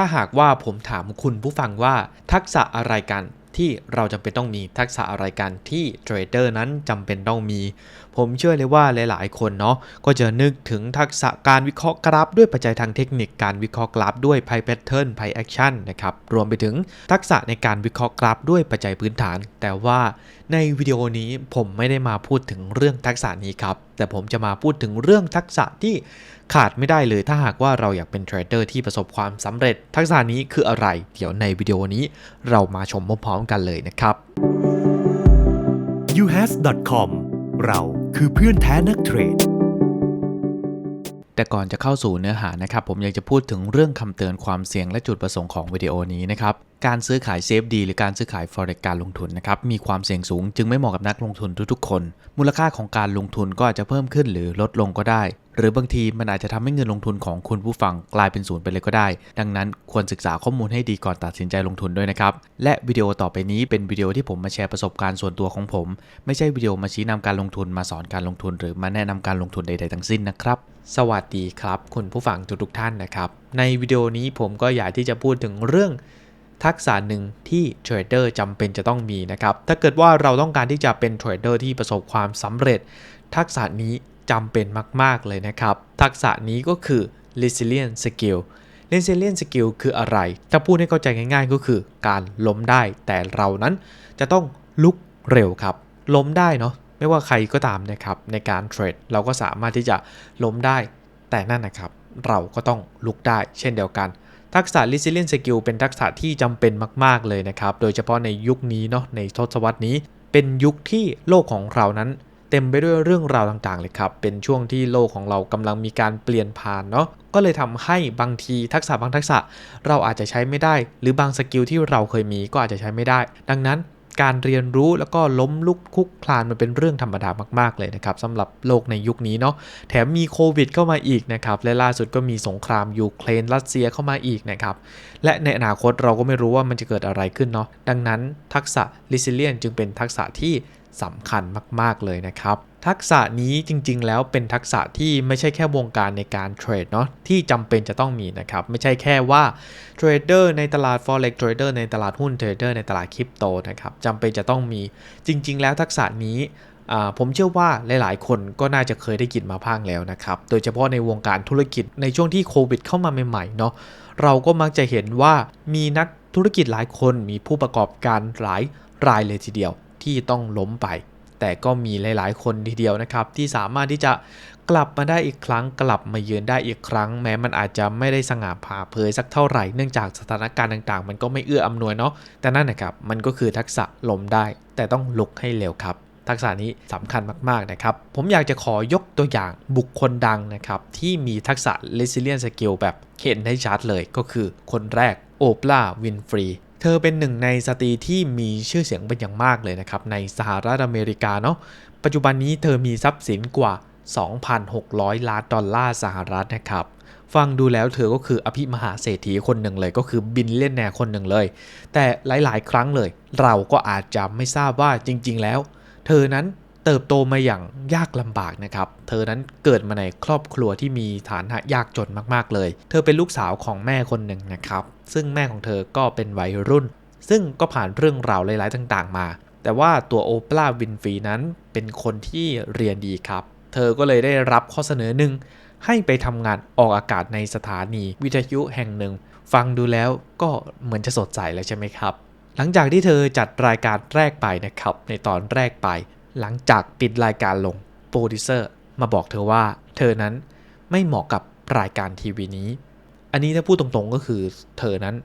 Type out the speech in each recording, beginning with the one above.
ถ้าหากว่าผมถามคุณผู้ฟังว่าทักษะอะไรกันที่เราจำเป็นต้องมีทักษะอะไรกันที่เทรดเดอร์นั้นจำเป็นต้องมี ผมเชื่อเลยว่าหลาย ๆ คนเนาะก็จะนึกถึงทักษะการวิเคราะห์กราฟ ด้วยปัจจัยทางเทคนิคการวิเคราะห์กราฟด้วยไพ่แพทเทิร์นไพ่แอคชั่นนะครับรวมไปถึงทักษะในการวิเคราะห์กราฟด้วยปัจจัยพื้นฐาน แต่ว่า ในวิดีโอนี้ผมไม่ได้มาพูดถึงเรื่องทักษะนี้ครับ แต่ผมจะมาพูดถึงเรื่องทักษะที่ขาดไม่ได้เลยถ้าหากว่าเราอยากเป็นเทรดเดอร์ที่ประสบความสำเร็จ ทักษะนี้คืออะไร เดี๋ยวในวิดีโอนี้เรามาชมพร้อมๆกันเลยนะครับ uhas.com เราคือเพื่อนแท้นักเทรด แต่ก่อนจะเข้าสู่เนื้อหานะครับ ผมอยากจะพูดถึงเรื่องคำเตือนความเสี่ยงและจุดประสงค์ของวิดีโอนี้นะครับ การซื้อขายเซฟดีหรือการซื้อขาย forex การลงทุนนะครับ มีความเสี่ยงสูง จึงไม่เหมาะกับนักลงทุนทุกๆ คน มูลค่าของการลงทุนก็อาจจะเพิ่มขึ้นหรือลดลงก็ได้ หรือบางทีมันอาจจะทำให้เงินลงทุนของคุณผู้ฟังกลายเป็นศูนย์ไปเลยก็ได้ ดังนั้นควรศึกษาข้อมูลให้ดีก่อนตัดสินใจลงทุนด้วยนะครับ และวิดีโอต่อไปนี้เป็นวิดีโอที่ผมมาแชร์ประสบการณ์ส่วนตัวของผม ไม่ใช่วิดีโอมาชี้นำการลงทุนมาสอนการลงทุน หรือมาแนะนำการลงทุนใด ๆ ทั้งสิ้นนะครับสวัสดีครับ คุณผู้ฟังทุกๆท่านนะครับ ในวิดีโอนี้ผมก็อยากที่จะพูดถึงเรื่องทักษะหนึ่งที่เทรดเดอร์จำเป็นจะต้องมีนะครับ ถ้าเกิดว่าเราต้องการที่จะเป็นเทรดเดอร์ที่ประสบความสำเร็จ ทักษะนี้ จำเป็นมาก ๆ เลยนะครับ ทักษะนี้ก็คือ resilient skill resilient skill คืออะไร ถ้าพูดให้เข้าใจง่าย ๆ ก็คือการล้มได้ แต่เรานั้นจะต้องลุกเร็วครับ ล้มได้เนาะ ไม่ว่าใครก็ตามนะครับ ในการเทรดเราก็สามารถที่จะล้มได้ แต่นั่นนะครับ เราก็ต้องลุกได้ เช่นเดียวกัน ทักษะ resilient skill เป็นทักษะที่จำเป็นมาก ๆ เลยนะครับ โดยเฉพาะในยุคนี้เนาะ ในทศวรรษนี้ เป็นยุคที่โลกของเรานั้น เต็มไปด้วยเรื่องราวต่างๆเลยครับ เป็นช่วงที่โลกของเรากำลังมีการเปลี่ยนผ่านเนาะ ก็เลยทำให้บางทีทักษะบางทักษะเราอาจจะใช้ไม่ได้ หรือบางสกิลที่เราเคยมีก็อาจจะใช้ไม่ได้ ดังนั้นการเรียนรู้แล้วก็ล้มลุกคุกคลานมันเป็นเรื่องธรรมดามาก ๆ เลยนะครับสำหรับโลกในยุคนี้เนาะแถมมีโควิดเข้ามาอีกนะครับและล่าสุดก็มีสงครามยูเครนรัสเซียเข้ามาอีกนะครับและในอนาคตเราก็ไม่รู้ว่ามันจะเกิดอะไรขึ้นเนาะดังนั้นทักษะ resilient จึงเป็นทักษะที่ สำคัญมาก ๆ เลยนะครับ ทักษะนี้จริง ๆ แล้วเป็นทักษะที่ไม่ใช่แค่วงการในการเทรดเนาะที่จำเป็นจะต้องมีนะครับ ไม่ใช่แค่ว่าเทรดเดอร์ในตลาด forex เทรดเดอร์ในตลาดหุ้นเทรดเดอร์ในตลาดคริปโตนะครับจำเป็นจะต้องมีจริง ๆ แล้วทักษะนี้ผมเชื่อว่าหลาย ๆ คนก็น่าจะเคยได้ยินมาบ้างแล้วนะครับ โดยเฉพาะในวงการธุรกิจในช่วงที่โควิดเข้ามาใหม่ ๆ เนาะ เราก็มักจะเห็นว่ามีนักธุรกิจหลายคนมีผู้ประกอบการหลายรายเลยทีเดียว ที่ต้องล้มไป แต่ก็มีหลาย ๆ คนทีเดียวนะครับ ที่สามารถที่จะกลับมาได้อีกครั้งกลับมาเยือนได้อีกครั้ง แม้มันอาจจะไม่ได้สง่าผ่าเผยสักเท่าไหร่เนื่องจากสถานการณ์ต่าง ๆ มันก็ไม่เอื้ออำนวยเนาะแต่นั่นนะครับมันก็คือทักษะล้มได้ แต่ต้องลุกให้เร็วครับทักษะนี้สำคัญมาก ๆ นะครับ ผมอยากจะขอยกตัวอย่างบุคคลดังนะครับ ที่มีทักษะ resilient skill แบบเห็นได้ชัดเลยก็คือคนแรกโอปราวินฟรี เธอเป็นหนึ่งในสตรีที่มีชื่อเสียงเป็นอย่างมากเลยนะครับ ในสหรัฐอเมริกาเนาะปัจจุบันนี้เธอมีทรัพย์สินกว่า 2,600 ล้านดอลลาร์สหรัฐนะครับ ฟังดูแล้วเธอก็คืออภิมหาเศรษฐีคนหนึ่งเลยก็คือบินเล่นแนวคนหนึ่งเลย แต่หลายๆ ครั้งเลย เราก็อาจจะไม่ทราบว่าจริง ๆ แล้ว เธอนั้น เติบโตมาอย่างยากลำบากนะครับ เธอนั้นเกิดมาในครอบครัวที่มีฐานะยากจนมากๆเลย เธอเป็นลูกสาวของแม่คนหนึ่งนะครับ ซึ่งแม่ของเธอก็เป็นวัยรุ่น ซึ่งก็ผ่านเรื่องราวหลายๆต่างๆ มา แต่ว่าตัวโอปราห์วินฟีนั้นเป็นคนที่เรียนดีครับ เธอก็เลยได้รับข้อเสนอหนึ่งให้ไปทำงานออกอากาศในสถานีวิทยุแห่งหนึ่ง ฟังดูแล้วก็เหมือนจะสดใสแล้วใช่ไหมครับ หลังจากที่เธอจัดรายการแรกไปนะครับ ในตอนแรกไป หลังจากปิดรายการลงโปรดิวเซอร์มาบอกเธอว่า เธอนั้นไม่เหมาะกับรายการทีวีนี้ อันนี้ถ้าพูดตรงๆก็คือเธอนั้น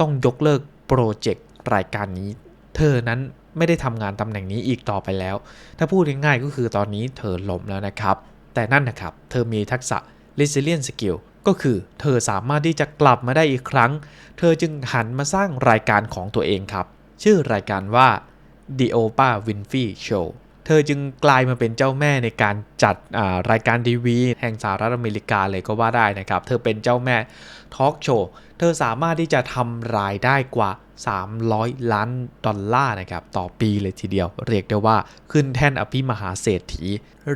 ต้องยกเลิกโปรเจกต์รายการนี้ เธอนั้นไม่ได้ทำงานตำแหน่งนี้อีกต่อไปแล้ว ถ้าพูดง่ายๆก็คือตอนนี้เธอล้มแล้วนะครับ แต่นั่นนะครับ เธอมีทักษะ resilient skill ก็คือเธอสามารถที่จะกลับมาได้อีกครั้ง เธอจึงหันมาสร้างรายการของตัวเองครับ ชื่อรายการว่า The Oprah Winfrey Show เธอจึงกลายมาเป็นเจ้าแม่ในการจัดรายการทีวี แห่งสหรัฐอเมริกาเลยก็ว่าได้นะครับ เธอเป็นเจ้าแม่ทอล์กโชว์เธอสามารถที่จะทำรายได้กว่า 300 ล้านดอลลาร์นะครับต่อปีเลยทีเดียว เรียกได้ว่าขึ้นแท่นอภิมหาเศรษฐี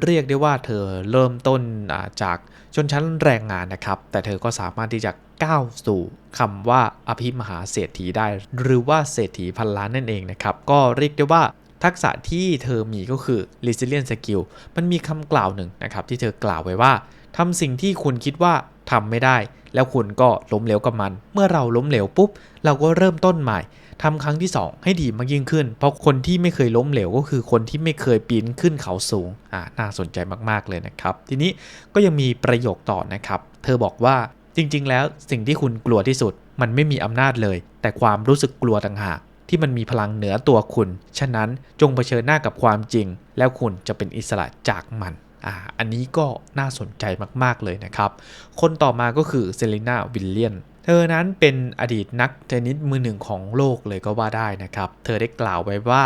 เรียกได้ว่าเธอเริ่มต้นาจากชนชั้นแรงงานนะครับ แต่เธอก็สามารถที่จะก้าวสู่คำว่าอภิมหาเศรษฐีได้ หรือว่าเศรษฐีพันล้านนั่นเองนะครับ ก็เรียกได้ว่า ทักษะที่เธอมีก็คือ resilient skill มันมีคำกล่าวหนึ่งนะครับที่เธอกล่าวไว้ว่าทำสิ่งที่คุณคิดว่าทำไม่ได้ แล้วคุณก็ล้มเหลวกับมัน เมื่อเราล้มเหลวปุ๊บ เราก็เริ่มต้นใหม่ทำครั้งที่ 2 ให้ดีมากยิ่งขึ้น เพราะคนที่ไม่เคยล้มเหลวก็คือคนที่ไม่เคยปีนขึ้นเขาสูงอ่าน่าสนใจมากๆเลยนะครับ ทีนี้ก็ยังมีประโยคต่อนะครับ เธอบอกว่าจริง ๆ แล้วสิ่งที่คุณกลัวที่สุด มันไม่มีอำนาจเลย แต่ความรู้สึกกลัวต่างหาก ที่มันมีพลังเหนือตัวคุณ ฉะนั้นจงเผชิญหน้ากับความจริง แล้วคุณจะเป็นอิสระจากมันอ่าอันนี้ก็น่าสนใจมาก ๆ เลยนะครับ คนต่อมาก็คือเซเลนาวิลเลียนเธอนั้นเป็นอดีตนักเทนนิสมือหนึ่งของโลกเลยก็ว่าได้นะครับ เธอได้กล่าวไว้ว่า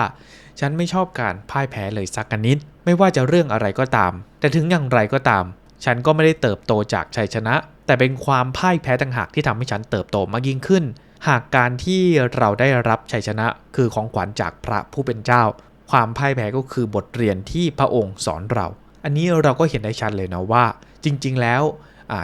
ฉันไม่ชอบการพ่ายแพ้เลยสักนิด ไม่ว่าจะเรื่องอะไรก็ตาม แต่ถึงอย่างไรก็ตาม ฉันก็ไม่ได้เติบโตจากชัยชนะ แต่เป็นความพ่ายแพ้ต่างหากที่ทำให้ฉันเติบโตมากยิ่งขึ้น หากการที่เราได้รับชัยชนะคือของขวัญจากพระผู้เป็นเจ้า ความพ่ายแพ้ก็คือบทเรียนที่พระองค์สอนเรา อันนี้เราก็เห็นได้ชัดเลยนะว่า จริง ๆ แล้ว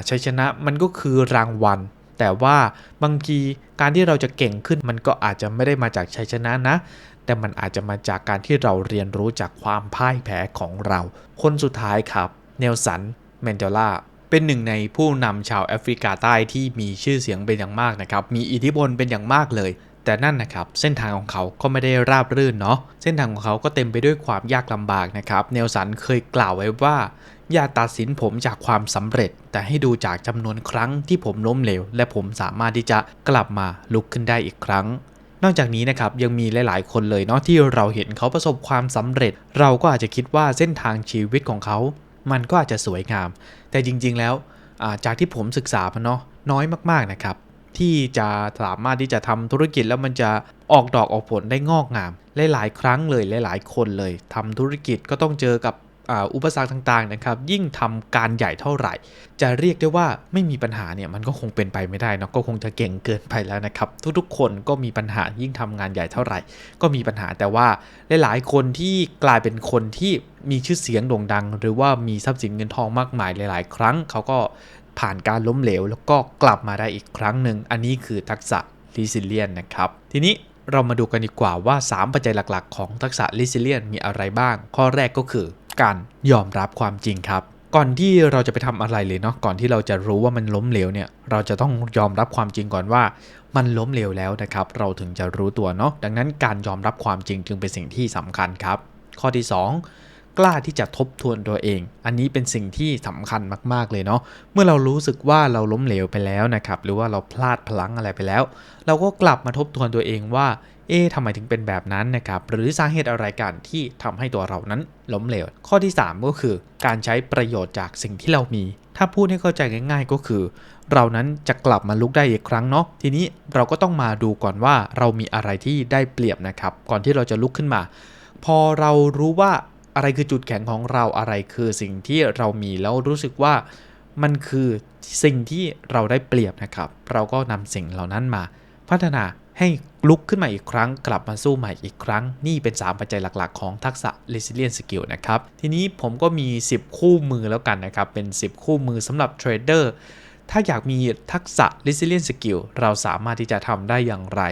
ชัยชนะมันก็คือรางวัล แต่ว่าบางทีการที่เราจะเก่งขึ้น มันก็อาจจะไม่ได้มาจากชัยชนะนะ แต่มันอาจจะมาจากการที่เราเรียนรู้จากความพ่ายแพ้ของเรา คนสุดท้ายครับ เนลสันแมนเดลา เป็นหนึ่งในผู้นำชาวแอฟริกาใต้ที่มีชื่อเสียงเป็นอย่างมากนะครับ มีอิทธิพลเป็นอย่างมากเลย แต่นั่นนะครับ เส้นทางของเขาก็ไม่ได้ราบรื่นเนาะ เส้นทางของเขาก็เต็มไปด้วยความยากลำบากนะครับ เนลสันเคยกล่าวไว้ว่า อย่าตัดสินผมจากความสำเร็จ แต่ให้ดูจากจำนวนครั้งที่ผมล้มเหลว และผมสามารถที่จะกลับมาลุกขึ้นได้อีกครั้งนอกจากนี้นะครับยังมีหลาย ๆ คนเลยเนาะที่เราเห็นเขาประสบความสำเร็จ เราก็อาจจะคิดว่าเส้นทางชีวิตของเขา มันก็อาจจะสวยงาม แต่จริงๆแล้วจากที่ผมศึกษามาเนาะน้อยมากๆนะครับ ที่จะสามารถที่จะทำธุรกิจแล้วมันจะออกดอกออกผลได้งอกงามหลายๆครั้งเลยหลาย ๆ คนเลยทำธุรกิจก็ต้องเจอกับ อุปสรรคต่างๆนะครับยิ่งทำการใหญ่เท่าไหร่ จะเรียกได้ว่าไม่มีปัญหาเนี่ยมันก็คงเป็นไปไม่ได้นะก็คงจะเก่งเกินไปแล้วนะครับทุกๆ คนก็มีปัญหายิ่งทำงานใหญ่เท่าไหร่ ก็มีปัญหาแต่ว่าหลายๆคนที่กลายเป็นคนที่มีชื่อเสียงโด่งดัง หรือว่ามีทรัพย์สินเงินทองมากมายหลาย ๆ ครั้งเขาก็ผ่านการล้มเหลว แล้วก็กลับมาได้อีกครั้งหนึ่งอันนี้คือทักษะ resilient นะครับทีนี้เรามาดูกันดีกว่าว่า 3 ปัจจัยหลักๆ ของทักษะ resilient มีอะไรบ้าง ข้อแรกก็คือ การยอมรับความจริงครับ ก่อนที่เราจะไปทำอะไรเลยเนาะก่อนที่เราจะรู้ว่ามันล้มเหลวเนี่ยเราจะต้องยอมรับความจริงก่อนว่า มันล้มเหลวแล้วนะครับ เราถึงจะรู้ตัวเนาะดังนั้นการยอมรับความจริงจึงเป็นสิ่งที่สำคัญครับ ข้อที่ 2 กล้าที่จะทบทวนตัวเอง อันนี้เป็นสิ่งที่สำคัญมาก ๆเลยเนาะเมื่อเรารู้สึกว่าเราล้มเหลวไปแล้วนะครับหรือว่าเราพลาดพลั้งอะไรไปแล้ว เราก็กลับมาทบทวนตัวเองว่า เอ๊ะทำไมถึงเป็นแบบนั้นนะครับหรือสาเหตุอะไรกันที่ทำให้ตัวเรานั้นล้มเหลว ข้อที่ 3 ก็คือ การใช้ประโยชน์จากสิ่งที่เรามี ถ้าพูดให้เข้าใจง่าย ๆ ก็คือ เรานั้นจะกลับมาลุกได้อีกครั้งเนาะทีนี้เราก็ต้องมาดูก่อนว่าเรามีอะไรที่ได้เปรียบนะครับ ก่อนที่เราจะลุกขึ้นมา พอเรารู้ว่าอะไรคือจุดแข็งของเราอะไรคือสิ่งที่เรามีแล้วรู้สึกว่ามันคือสิ่งที่เราได้เปรียบนะครับ เราก็นำสิ่งเหล่านั้นมาพัฒนาให้ ลุกขึ้นมาอีกครั้ง กลับมาสู้ใหม่อีกครั้ง นี่เป็น 3 ปัจจัยหลักๆ ของทักษะ resilient skill นะครับ ทีนี้ผมก็มี 10 คู่มือแล้วกันนะครับ เป็น 10 คู่มือสำหรับเทรดเดอร์ถ้าอยากมีทักษะ resilient skill เราสามารถที่จะทำได้อย่างไร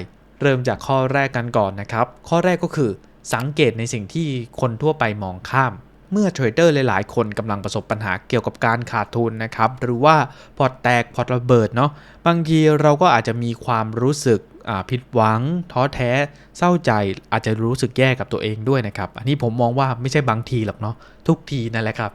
เริ่มจากข้อแรกกันก่อนนะครับ ข้อแรกก็คือสังเกตในสิ่งที่คนทั่วไปมองข้าม เมื่อเทรดเดอร์หลาย ๆ คนกำลังประสบปัญหาเกี่ยวกับการขาดทุนนะครับ หรือว่าพอร์ตแตกพอร์ตระเบิดเนาะบางทีเราก็อาจจะมีความรู้สึกผิดหวัง ท้อแท้เศร้าใจอาจจะรู้สึกแย่กับตัวเองด้วยนะครับ อันนี้ผมมองว่าไม่ใช่บางทีหรอกเนาะทุกทีนั่นแหละครับ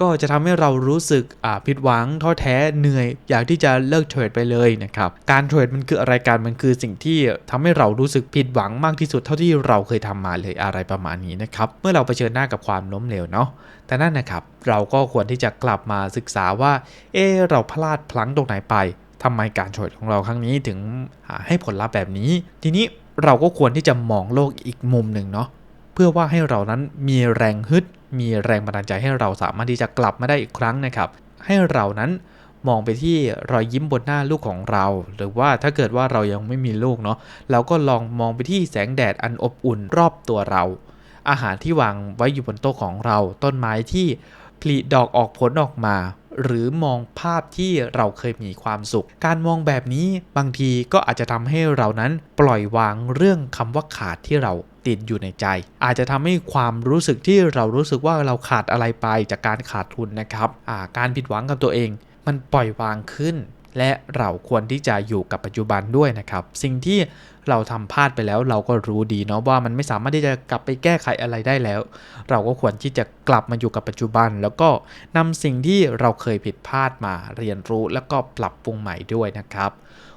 ก็จะทำให้เรารู้สึกผิดหวังท้อแท้เหนื่อย อยากที่จะเลิกเทรดไปเลยนะครับ การเทรดมันคืออะไรกันมันคือสิ่งที่ทำให้เรารู้สึกผิดหวังมากที่สุดเท่าที่เราเคยทำมาเลยอะไรประมาณนี้นะครับ เมื่อเราเผชิญหน้ากับความล้มเหลวเนาะแต่นั่นนะครับเราก็ควรที่จะกลับมาศึกษาว่า เออเราพลาดพลั้งตรงไหนไปทำไมการเทรดของเราครั้งนี้ถึงให้ผลลัพธ์แบบนี้ ทีนี้เราก็ควรที่จะมองโลกอีกมุมหนึ่งเนาะเพื่อว่าให้เรานั้นมีแรงฮึด มีแรงบันดาลใจให้เราสามารถที่จะกลับมาได้อีกครั้งนะครับ ให้เรานั้นมองไปที่รอยยิ้มบนหน้าลูกของเรา หรือว่าถ้าเกิดว่าเรายังไม่มีลูกเนาะเราก็ลองมองไปที่แสงแดดอันอบอุ่นรอบตัวเรา อาหารที่วางไว้อยู่บนโต๊ะของเรา ต้นไม้ที่ผลิดอกออกผลออกมา หรือมองภาพที่เราเคยมีความสุข การมองแบบนี้บางทีก็อาจจะทำให้เรานั้นปล่อยวางเรื่องคำว่าขาดที่เรา ติดอยู่ในใจ อาจจะทำให้ความรู้สึกที่เรารู้สึกว่าเราขาดอะไรไปจากการขาดทุนนะครับาการผิดหวังกับตัวเอง มันปล่อยวางขึ้น และเราควรที่จะอยู่กับปัจจุบันด้วยนะครับ สิ่งที่เราทำพลาดไปแล้วเราก็รู้ดีเนาะว่ามันไม่สามารถที่จะกลับไปแก้ไขอะไรได้แล้ว เราก็ควรที่จะกลับมาอยู่กับปัจจุบัน แล้วก็นำสิ่งที่เราเคยผิดพลาดมาเรียนรู้แล้วก็ปรับปรุงใหม่ด้วยนะครับ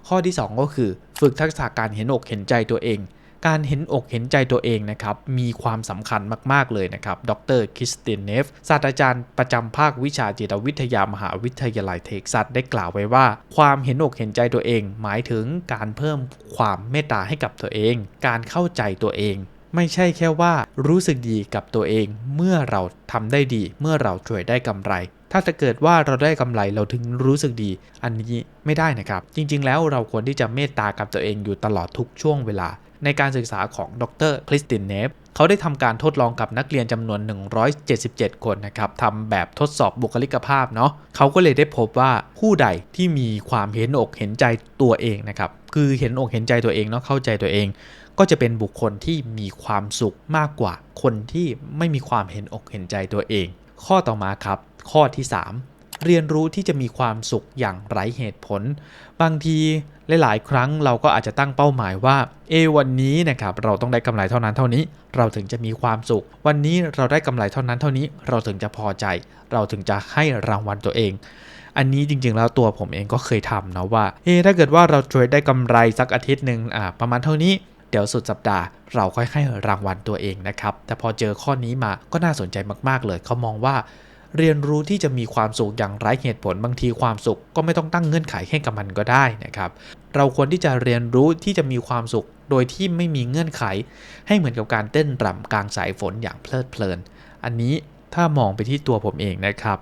ข้อที่ 2 ก็คือ ฝึกทักษะการเห็นอกเห็นใจตัวเอง การเห็นอกเห็นใจตัวเองนะครับ มีความสำคัญมาก ๆ เลยนะครับ ดรคริสตินเนฟ ศาสตราจารย์ประจำภาควิชาจิตวิทยามหาวิทยาลัยเท็กซัสได้กล่าวไว้ว่า ความเห็นอกเห็นใจตัวเอง หมายถึงการเพิ่มความเมตตาให้กับตัวเอง การเข้าใจตัวเองไม่ใช่แค่ว่ารู้สึกดีกับตัวเองเมื่อเราทำได้ดี เมื่อเราช่วยได้กำไร ถ้าจะเกิดว่าเราได้กำไรเราถึงรู้สึกดี อันนี้ไม่ได้นะครับ จริงๆ แล้วเราควรที่จะเมตตากับตัวเองอยู่ตลอดทุกช่วงเวลา ในการศึกษาของดรคริสตินเนฟเขาได้ทำการทดลองกับนักเรียนจำนวน 177 คนนะครับทำแบบทดสอบบุคลิกภาพเนาะเขาก็เลยได้พบว่าผู้ใดที่มีความเห็นอกเห็นใจตัวเองนะครับคือเห็นอกเห็นใจตัวเองเนาะเข้าใจตัวเอง ก็จะเป็นบุคคลที่มีความสุขมากกว่าคนที่ไม่มีความเห็นอกเห็นใจตัวเอง ข้อต่อมาครับ ข้อที่ 3 เรียนรู้ที่จะมีความสุขอย่างไร้เหตุผล บางที หลายๆ ครั้งเราก็อาจจะตั้งเป้าหมายว่า เอ วันนี้นะครับเราต้องได้กำไรเท่านั้นเท่านี้ เราถึงจะมีความสุข วันนี้เราได้กำไรเท่านั้นเท่านี้ เราถึงจะพอใจ เราถึงจะให้รางวัลตัวเอง อันนี้จริงๆ แล้วตัวผมเองก็เคยทำนะว่า เอ ถ้าเกิดว่าเราเทรดได้กำไรสักอาทิตย์หนึ่งอ่าประมาณเท่านี้เดี๋ยวสุดสัปดาห์เราค่อยให้รางวัลตัวเองนะครับ แต่พอเจอข้อนี้มาก็น่าสนใจมากๆเลยเขามองว่า เรียนรู้ที่จะมีความสุขอย่างไร้เหตุผลบางทีความสุข ก็ไม่ต้องตั้งเงื่อนไขให้กับมันก็ได้นะครับ เราควรที่จะเรียนรู้ที่จะมีความสุข โดยที่ไม่มีเงื่อนไข ให้เหมือนกับการเต้นรำกลางสายฝนอย่างเพลิดเพลิน อันนี้ถ้ามองไปที่ตัวผมเองนะครับ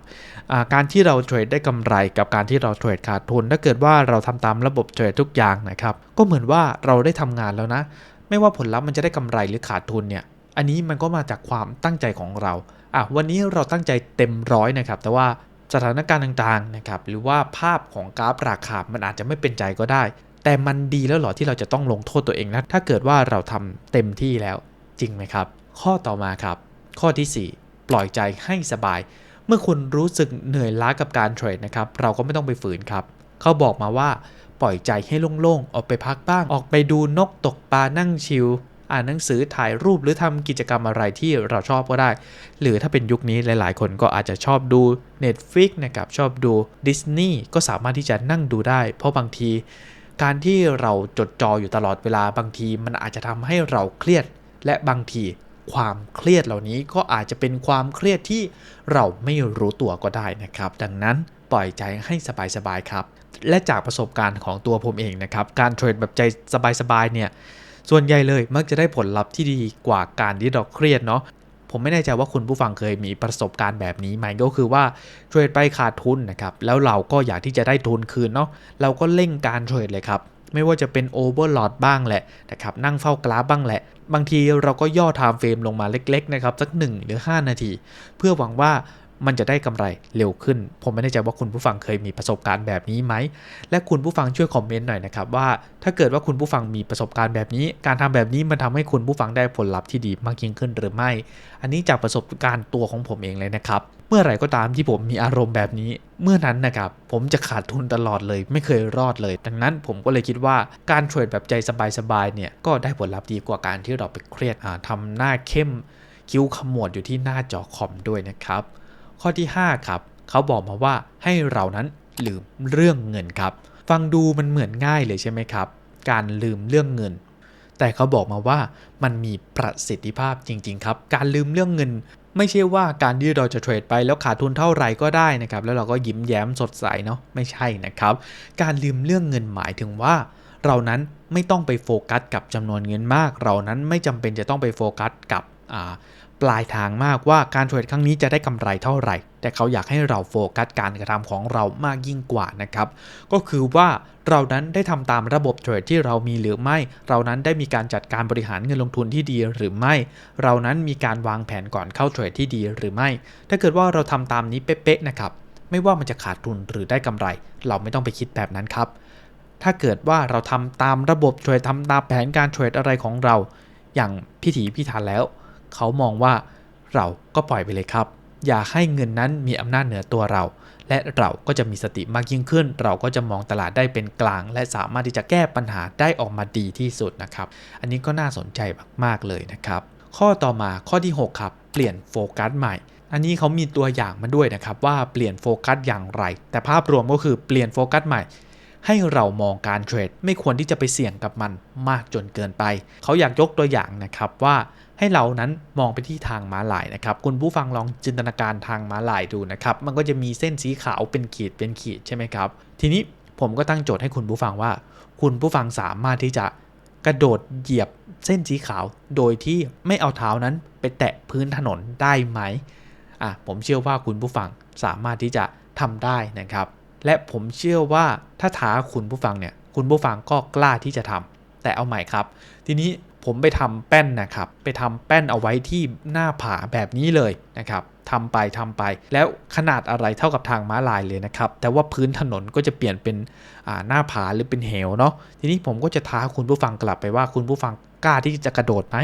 การที่เราเทรดได้กำไรกับการที่เราเทรดขาดทุน ถ้าเกิดว่าเราทำตามระบบเทรดทุกอย่างนะครับ ก็เหมือนว่าเราได้ทำงานแล้วนะ ไม่ว่าผลลัพธ์มันจะได้กำไรหรือขาดทุนเนี่ย อันนี้มันก็มาจากความตั้งใจของเรา อะวันนี้เราตั้งใจเต็มร้อยนะครับ แต่ว่าสถานการณ์ต่างๆนะครับ หรือว่าภาพของกราฟราคา มันอาจจะไม่เป็นใจก็ได้ แต่มันดีแล้วหรอที่เราจะต้องลงโทษตัวเองนะ ถ้าเกิดว่าเราทำเต็มที่แล้วจริงไหมครับ ข้อต่อมาครับ ข้อทีสี่ 4 ปล่อยใจให้สบาย เมื่อคุณรู้สึกเหนื่อยล้ากับการเทรดนะครับ เราก็ไม่ต้องไปฝืนครับ เขาบอกมาว่าปล่อยใจให้โล่งๆ ออกไปพักบ้าง ออกไปดูนกตกปลานั่งชิล อ่านหนังสือถ่ายรูปหรือทำกิจกรรมอะไรที่เราชอบก็ได้ หรือถ้าเป็นยุคนี้หลาย ๆ คนก็อาจจะชอบดู Netflix นะครับชอบดู Disney ก็สามารถที่จะนั่งดูได้ เพราะบางที การที่เราจดจ่ออยู่ตลอดเวลาบางทีมันอาจจะทำให้เราเครียด และบางทีความเครียดเหล่านี้ก็อาจจะเป็นความเครียดที่เราไม่รู้ตัวก็ได้นะครับ ดังนั้นปล่อยใจให้สบายๆครับ และจากประสบการณ์ของตัวผมเองนะครับ การเทรดแบบใจสบายๆเนี่ย ส่วนใหญ่เลยมักจะได้ผลลัพธ์ที่ดีกว่าการที่เราเครียดเนาะผมไม่แน่ใจว่าคุณผู้ฟังเคยมีประสบการณ์แบบนี้ไหมก็คือว่าเทรดไปขาดทุนนะครับแล้วเราก็อยากที่จะได้ทุนคืนเนาะเราก็เร่งการเทรดเลยครับไม่ว่าจะเป็นโอเวอร์ลอดบ้างแหละนะครับนั่งเฝ้ากราฟบ้างแหละ บางทีเราก็ย่อไทม์เฟรมลงมาเล็กๆนะครับสัก 1 หรือ 5 นาที เพื่อหวังว่า มันจะได้กำไรเร็วขึ้น ผมไม่แน่ใจว่าคุณผู้ฟังเคยมีประสบการณ์แบบนี้ไหม และคุณผู้ฟังช่วยคอมเมนต์หน่อยนะครับว่า ถ้าเกิดว่าคุณผู้ฟังมีประสบการณ์แบบนี้ การทำแบบนี้มันทำให้คุณผู้ฟังได้ผลลัพธ์ที่ดีมากยิ่งขึ้นหรือไม่ อันนี้จากประสบการณ์ตัวของผมเองเลยนะครับ เมื่อไหร่ก็ตามที่ผมมีอารมณ์แบบนี้ เมื่อนั้นนะครับผมจะขาดทุนตลอดเลย ไม่เคยรอดเลย ดังนั้นผมก็เลยคิดว่าการเทรดแบบใจสบายๆเนี่ยก็ได้ผลลัพธ์ดีกว่าการที่เราไปเครียดอ่าทำหน้าเข้มคิ้วขมวดอยู่ที่หน้าจอคอมด้วยนะครับ ข้อที่ 5 ครับ เขาบอกมาว่าให้เรานั้นลืมเรื่องเงินครับ ฟังดูมันเหมือนง่ายเลยใช่ไหมครับ การลืมเรื่องเงิน แต่เขาบอกมาว่ามันมีประสิทธิภาพจริง ๆ ครับ การลืมเรื่องเงิน ไม่ใช่ว่าการที่เราจะเทรดไปแล้วขาดทุนเท่าไหร่ก็ได้นะครับ แล้วเราก็ยิ้มแย้มสดใสเนาะ ไม่ใช่นะครับ การลืมเรื่องเงินหมายถึงว่า เรานั้นไม่ต้องไปโฟกัสกับจำนวนเงินมาก เรานั้นไม่จำเป็นจะต้องไปโฟกัสกับ ปลายทางมากว่าการเทรดครั้งนี้จะได้กำไรเท่าไหร่ แต่เขาอยากให้เราโฟกัสการกระทำของเรามากยิ่งกว่านะครับ ก็คือว่าเรานั้นได้ทำตามระบบเทรดที่เรามีหรือไม่ เรานั้นได้มีการจัดการบริหารเงินลงทุนที่ดีหรือไม่ เรานั้นมีการวางแผนก่อนเข้าเทรดที่ดีหรือไม่ ถ้าเกิดว่าเราทำตามนี้เป๊ะๆนะครับ ไม่ว่ามันจะขาดทุนหรือได้กำไร เราไม่ต้องไปคิดแบบนั้นครับ ถ้าเกิดว่าเราทำตามระบบเทรดทำตามแผนการเทรดอะไรของเรา อย่างพิถีพิถันแล้ว เขามองว่าเราก็ปล่อยไปเลยครับ อย่าให้เงินนั้นมีอำนาจเหนือตัวเรา และเราก็จะมีสติมากยิ่งขึ้น เราก็จะมองตลาดได้เป็นกลาง และสามารถที่จะแก้ปัญหาได้ออกมาดีที่สุดนะครับ อันนี้ก็น่าสนใจมากๆเลยนะครับ ข้อต่อมาข้อที่ 6 ครับ เปลี่ยนโฟกัสใหม่อันนี้เขามีตัวอย่างมาด้วยนะครับว่าเปลี่ยนโฟกัสอย่างไร แต่ภาพรวมก็คือเปลี่ยนโฟกัสใหม่ ให้เรามองการเทรด ไม่ควรที่จะไปเสี่ยงกับมันมากจนเกินไป เขาอยากยกตัวอย่างนะครับว่า ให้เรานั้นมองไปที่ทางม้าลายนะครับ คุณผู้ฟังลองจินตนาการทางม้าลายดูนะครับ มันก็จะมีเส้นสีขาวเป็นขีดเป็นขีดใช่ไหมครับ ทีนี้ผมก็ตั้งโจทย์ให้คุณผู้ฟังว่า คุณผู้ฟังสามารถที่จะกระโดดเหยียบเส้นสีขาว โดยที่ไม่เอาเท้านั้นไปแตะพื้นถนนได้ไหมอะผมเชื่อว่าคุณผู้ฟังสามารถที่จะทำได้นะครับ และผมเชื่อว่าถ้าท้าคุณผู้ฟังเนี่ย คุณผู้ฟังก็กล้าที่จะทำแต่เอาใหม่ครับ ทีนี้ ผมไปทำแป้นนะครับ ไปทำแป้นเอาไว้ที่หน้าผาแบบนี้เลยนะครับทำไปทำไป แล้วขนาดอะไรเท่ากับทางม้าลายเลยนะครับ แต่ว่าพื้นถนนก็จะเปลี่ยนเป็นหน้าผาหรือเป็นเหวเนาะ ทีนี้ผมก็จะท้าคุณผู้ฟังกลับไปว่าคุณผู้ฟังกล้าที่จะกระโดดไหม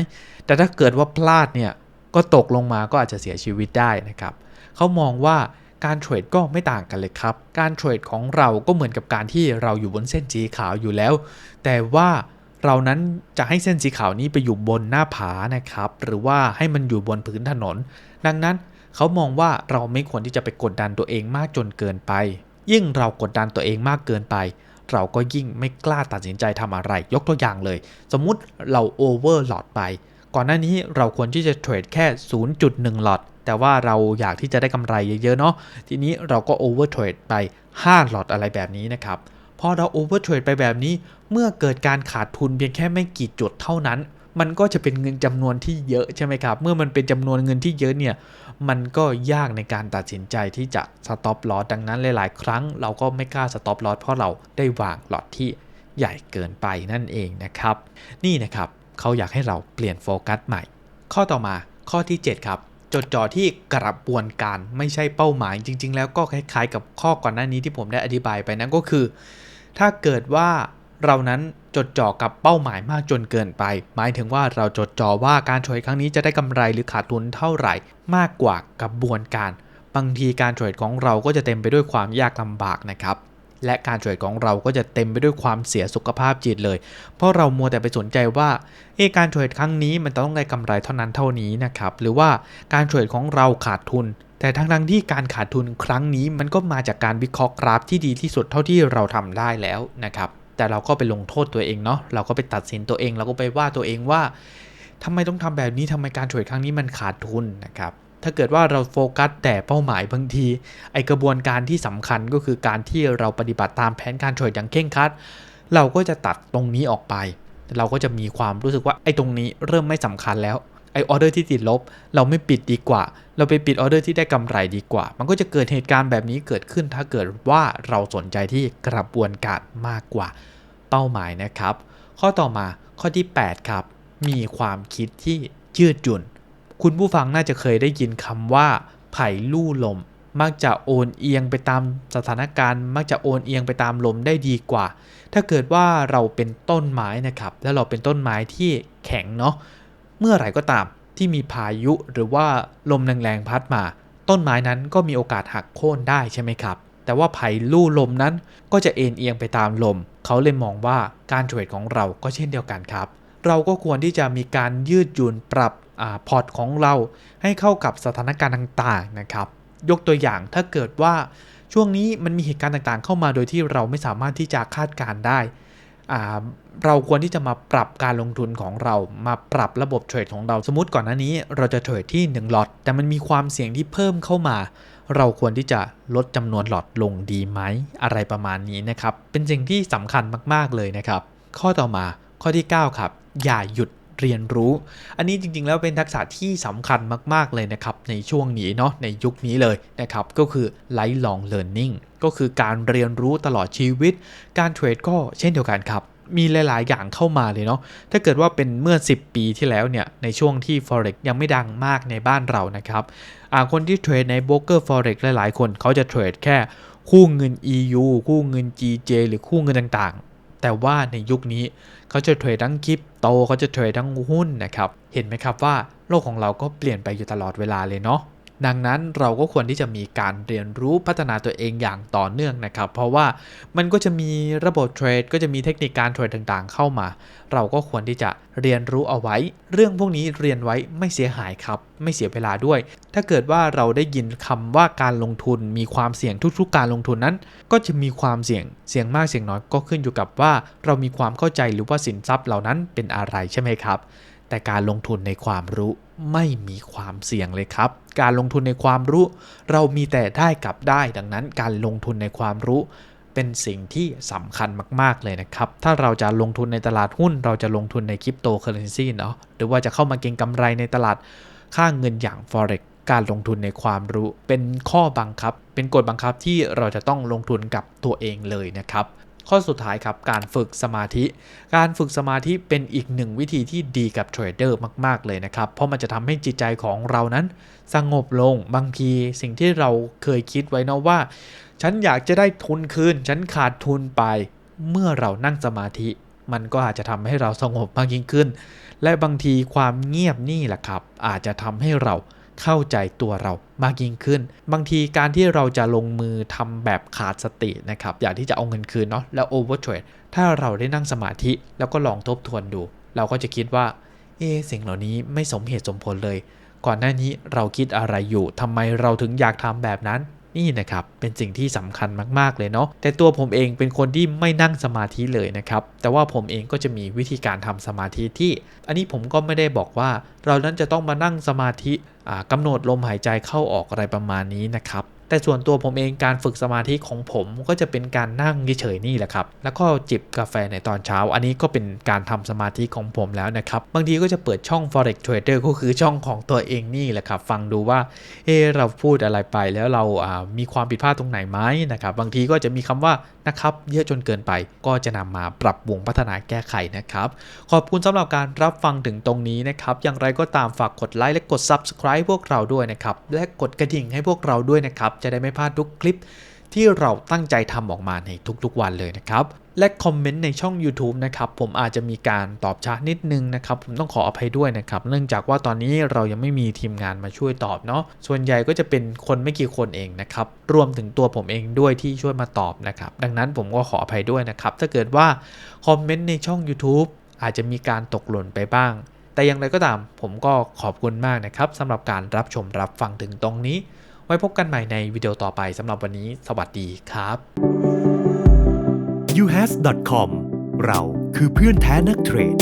แต่ถ้าเกิดว่าพลาดเนี่ยก็ตกลงมาก็อาจจะเสียชีวิตได้นะครับเขามองว่าการเทรดก็ไม่ต่างกันเลยครับ การเทรดของเราก็เหมือนกับการที่เราอยู่บนเส้นสีขาวอยู่แล้ว แต่ว่า เรานั้นจะให้เส้นสีขาวนี้ไปอยู่บนหน้าผานะครับ หรือว่าให้มันอยู่บนพื้นถนน ดังนั้นเขามองว่าเราไม่ควรที่จะไปกดดันตัวเองมากจนเกินไป ยิ่งเรากดดันตัวเองมากเกินไป เราก็ยิ่งไม่กล้าตัดสินใจทำอะไร ยกตัวอย่างเลย สมมุติเราโอเวอร์หลอดไป ก่อนหน้านี้เราควรที่จะเทรดแค่ 0.1 หลอดแต่ว่าเราอยากที่จะได้กำไรเยอะๆเนาะทีนี้เราก็โอเวอร์เทรดไป 5 หลอดอะไรแบบนี้นะครับ พอเราโอเวอร์เทรดไปแบบนี้ เมื่อเกิดการขาดทุนเพียงแค่ไม่กี่จุดเท่านั้น มันก็จะเป็นเงินจำนวนที่เยอะใช่ไหมครับ เมื่อมันเป็นจำนวนเงินที่เยอะเนี่ย มันก็ยากในการตัดสินใจที่จะสต็อปลอสดังนั้นหลาย ๆ ครั้งเราก็ไม่กล้าสต็อปลอสเพราะเราได้วางหลอดที่ใหญ่เกินไปนั่นเองนะครับ นี่นะครับเขาอยากให้เราเปลี่ยนโฟกัสใหม่ ข้อต่อมาข้อที่ 7 ครับจดจ่อที่กระบวนการไม่ใช่เป้าหมายจริง ๆ แล้วก็คล้ายๆ กับข้อก่อนหน้านี้ที่ผมได้อธิบายไปนั่นก็คือ ถ้าเกิดว่าเรานั้นจดจ่อกับเป้าหมายมากจนเกินไป หมายถึงว่าเราจดจ่อว่าการเทรดครั้งนี้จะได้กำไรหรือขาดทุนเท่าไหร่ มากกว่ากระบวนการ บางทีการเทรดของเราก็จะเต็มไปด้วยความยากลำบากนะครับ และการเทรดของเราก็จะเต็มไปด้วยความเสียสุขภาพจิตเลย เพราะเรามัวแต่ไปสนใจว่าเอการเทรดครั้งนี้มันต้องได้กำไรเท่านั้นเท่านี้นะครับหรือว่าการเทรดของเราขาดทุน แต่ทั้งทั้งที่การขาดทุนครั้งนี้มันก็มาจากการวิเคราะห์กราฟที่ดีที่สุดเท่าที่เราทำได้แล้วนะครับแต่เราก็ไปลงโทษตัวเองเนาะเราก็ไปตัดสินตัวเองเราก็ไปว่าตัวเองว่าทำไมต้องทำแบบนี้ทำไมการเทรดครั้งนี้มันขาดทุนนะครับ ถ้าเกิดว่าเราโฟกัสแต่เป้าหมายบางที ไอกระบวนการที่สำคัญก็คือการที่เราปฏิบัติตามแผนการเทรดอย่างเคร่งครัด เราก็จะตัดตรงนี้ออกไป เราก็จะมีความรู้สึกว่าไอ้ตรงนี้เริ่มไม่สำคัญแล้วไอออเดอร์ที่ติดลบ เราไม่ปิดดีกว่า เราไปปิดออเดอร์ที่ได้กำไรดีกว่า มันก็จะเกิดเหตุการณ์แบบนี้เกิดขึ้น ถ้าเกิดว่าเราสนใจที่กระบวนการมากกว่าเป้าหมายนะครับ ข้อต่อมาข้อที่ 8 ครับ มีความคิดที่ยืดหยุ่น คุณผู้ฟังน่าจะเคยได้ยินคำว่า ไผ่ลู่ลม มักจะโอนเอียงไปตามสถานการณ์ มักจะโอนเอียงไปตามลมได้ดีกว่า ถ้าเกิดว่าเราเป็นต้นไม้นะครับ แล้วเราเป็นต้นไม้ที่แข็งเนาะเมื่อไหร่ก็ตามที่มีพายุหรือว่าลมแรงๆพัดมา ต้นไม้นั้นก็มีโอกาสหักโค่นได้ใช่ไหมครับ แต่ว่าไผ่ลู่ลมนั้นก็จะเอ็นเอียงไปตามลม เขาเลยมองว่าการเทรดของเราก็เช่นเดียวกันครับ เราก็ควรที่จะมีการยืดหยุ่นปรับ พอร์ตของเราให้เข้ากับสถานการณ์ต่างๆนะครับ ยกตัวอย่างถ้าเกิดว่าช่วงนี้มันมีเหตุการณ์ต่างๆ เข้ามาโดยที่เราไม่สามารถที่จะคาดการได้ เราควรที่จะมาปรับการลงทุนของเรา มาปรับระบบเทรดของเรา สมมติก่อนหน้านี้ เราจะเทรดที่1หลอด แต่มันมีความเสี่ยงที่เพิ่มเข้ามา เราควรที่จะลดจำนวนหลอดลงดีไหม อะไรประมาณนี้นะครับ เป็นสิ่งที่สำคัญมากๆเลยนะครับ ข้อต่อมาข้อที่ 9 ครับ อย่าหยุด เรียนรู้ อันนี้จริงๆ แล้วเป็นทักษะที่สำคัญมาก ๆ เลยนะครับ ในช่วงนี้เนาะในยุคนี้เลยนะครับ ก็คือ lifelong learning ก็คือการเรียนรู้ตลอดชีวิต การเทรดก็เช่นเดียวกันครับมีหลาย ๆ อย่างเข้ามาเลยเนาะ ถ้าเกิดว่าเป็นเมื่อ 10 ปีที่แล้วเนี่ย ในช่วงที่ Forex ยังไม่ดังมากในบ้านเรานะครับคนที่เทรดในโบรกเกอร์ Forex หลาย ๆ คนเขาจะเทรดแค่คู่เงิน EU คู่เงิน GJ หรือคู่เงินต่าง ๆ แต่ว่าในยุคนี้เขาจะเทรดทั้งคริปโตเขาจะเทรดทั้งหุ้นนะครับ เห็นไหมครับว่าโลกของเราก็เปลี่ยนไปอยู่ตลอดเวลาเลยเนาะ ดังนั้นเราก็ควรที่จะมีการเรียนรู้พัฒนาตัวเองอย่างต่อเนื่องนะครับ เพราะว่ามันก็จะมีระบบเทรด ก็จะมีเทคนิคการเทรดต่างๆ เข้ามา เราก็ควรที่จะเรียนรู้เอาไว้ เรื่องพวกนี้เรียนไว้ไม่เสียหายครับ ไม่เสียเวลาด้วย ถ้าเกิดว่าเราได้ยินคำว่าการลงทุนมีความเสี่ยงทุกๆ การลงทุนนั้น ก็จะมีความเสี่ยงเสี่ยงมากเสี่ยงน้อยก็ขึ้นอยู่กับว่า เรามีความเข้าใจหรือว่าสินทรัพย์เหล่านั้นเป็นอะไรใช่ไหมครับ แต่การลงทุนในความรู้ไม่มีความเสี่ยงเลยครับ การลงทุนในความรู้ เรามีแต่ได้กับได้ ดังนั้นการลงทุนในความรู้ เป็นสิ่งที่สำคัญมากๆเลยนะครับ ถ้าเราจะลงทุนในตลาดหุ้น เราจะลงทุนในคริปโตเคอเรนซีเนาะหรือว่าจะเข้ามาเก็งกำไรในตลาดค่าเงินอย่าง Forex การลงทุนในความรู้ เป็นข้อบังคับ เป็นกฎบังคับที่เราจะต้องลงทุนกับตัวเองเลยนะครับ ข้อสุดท้ายครับการฝึกสมาธิ การฝึกสมาธิเป็นอีกหนึ่งวิธีที่ดีกับเทรดเดอร์มาก ๆ เลยนะครับ เพราะมันจะทำให้จิตใจของเรานั้น สงบลงบางทีสิ่งที่เราเคยคิดไว้นะว่า ฉันอยากจะได้ทุนคืน ฉันขาดทุนไป เมื่อเรานั่งสมาธิ มันก็อาจจะทำให้เราสงบมากยิ่งขึ้น และบางทีความเงียบนี่แหละครับ อาจจะทำให้เรา เข้าใจตัวเรามากยิ่งขึ้น บางทีการที่เราจะลงมือทำแบบขาดสตินะครับอยากที่จะเอาเงินคืนเนาะแล้วโอเวอร์เทรดถ้าเราได้นั่งสมาธิแล้วก็ลองทบทวนดู เราก็จะคิดว่าเอสิ่งเหล่านี้ไม่สมเหตุสมผลเลย ก่อนหน้านี้เราคิดอะไรอยู่ทำไมเราถึงอยากทำแบบนั้น นี่นะครับเป็นสิ่งที่สำคัญมากๆเลยเนาะแต่ตัวผมเองเป็นคนที่ไม่นั่งสมาธิเลยนะครับแต่ว่าผมเองก็จะมีวิธีการทำสมาธิที่ อันนี้ผมก็ไม่ได้บอกว่า เรานั้นจะต้องมานั่งสมาธิกำกำหนดลมหายใจเข้าออกอะไรประมาณนี้นะครับ แต่ส่วนตัวผมเองการฝึกสมาธิของผมก็จะเป็นการนั่งเฉยๆนี่แหละครับ แล้วก็จิบกาแฟในตอนเช้า อันนี้ก็เป็นการทำสมาธิของผมแล้วนะครับ บางทีก็จะเปิดช่อง forex trader ก็คือช่องของตัวเองนี่แหละครับ ฟังดูว่า เออเราพูดอะไรไปแล้วเราอ่ามีความผิดพลาดตรงไหนไหมนะครับ บางทีก็จะมีคำว่านะครับ เยอะจนเกินไปก็จะนำมาปรับปรุงพัฒนาแก้ไขนะครับ ขอบคุณสำหรับการรับฟังถึงตรงนี้นะครับ อย่างไรก็ตามฝากกดไลค์และกด subscribe พวกเราด้วยนะครับ และกดกระดิ่งให้พวกเราด้วยนะครับ จะได้ไม่พลาดทุกคลิป ที่เราตั้งใจทำออกมาในทุกๆวันเลยนะครับและคอมเมนต์ในช่อง YouTube นะครับผมอาจจะมีการตอบช้านิดนึงนะครับผมต้องขออภัยด้วยนะครับเนื่องจากว่าตอนนี้เรายังไม่มีทีมงานมาช่วยตอบเนาะส่วนใหญ่ก็จะเป็นคนไม่กี่คนเองนะครับรวมถึงตัวผมเองด้วยที่ช่วยมาตอบนะครับดังนั้นผมก็ขออภัยด้วยนะครับถ้าเกิดว่าคอมเมนต์ในช่อง YouTube อาจจะมีการตกหล่นไปบ้าง แต่อย่างไรก็ตามผมก็ขอบคุณมากนะครับสำหรับการรับชมรับฟังถึงตรงนี้ ว้พบกันใหม่ในวิดีโอต่อไปสำหรับวันนี้ สวัสดีครับ uhas.com เราคือเพื่อนแท้นักเทรด